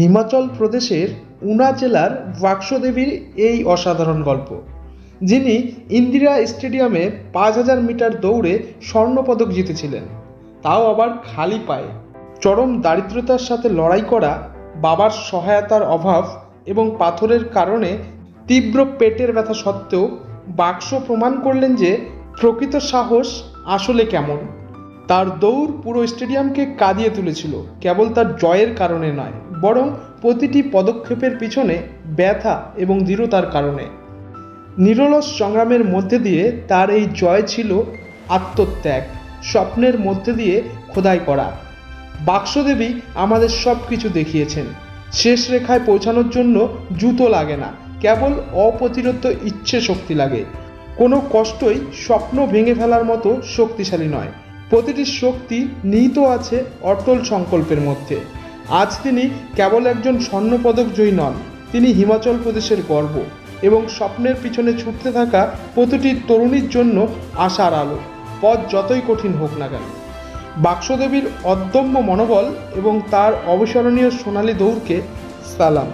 হিমাচল প্রদেশের উনা জেলার বাক্সদেবীর এই অসাধারণ গল্প, যিনি ইন্দিরা স্টেডিয়ামে পাঁচ হাজার মিটার দৌড়ে স্বর্ণপদক জিতেছিলেন। তাও আবার খালি পায়ে। চরম দারিদ্রতার সাথে লড়াই করা, বাবার সহায়তার অভাব এবং পাথরের কারণে তীব্র পেটের ব্যথা সত্ত্বেও বাক্স প্রমাণ করলেন যে প্রকৃত সাহস আসলে কেমন। তার দৌড় পুরো স্টেডিয়ামকে কাঁদিয়ে তুলেছিল, কেবল তার জয়ের কারণে নয়। বরং প্রতিটি পদক্ষেপের পিছনে ব্যথা এবং দৃঢ়তার কারণে। নিরলস সংগ্রামের মধ্যে দিয়ে তার এই জয় ছিল আত্মত্যাগ, স্বপ্নের মধ্যে দিয়ে খোদাই করা। বাক্সদেবী আমাদের সব কিছু দেখিয়েছেন। শেষ রেখায় পৌঁছানোর জন্য জুতো লাগে না, কেবল অপ্রতিরোধ ইচ্ছে শক্তি লাগে। কোনো কষ্টই স্বপ্ন ভেঙে ফেলার মতো শক্তিশালী নয়। প্রতিটি শক্তি নিহিত আছে অটল সংকল্পের মধ্যে। আজ তিনি কেবল একজন স্বর্ণপদক জয়ী নন, তিনি হিমাচল প্রদেশের গর্ব এবং স্বপ্নের পিছনে ছুটতে থাকা প্রতিটি তরুণীর জন্য আশার আলো। পথ যতই কঠিন হোক না কেন। বাক্সদেবীর অদম্য মনোবল এবং তার অবিস্মরণীয় সোনালী দৌড়কে সালাম।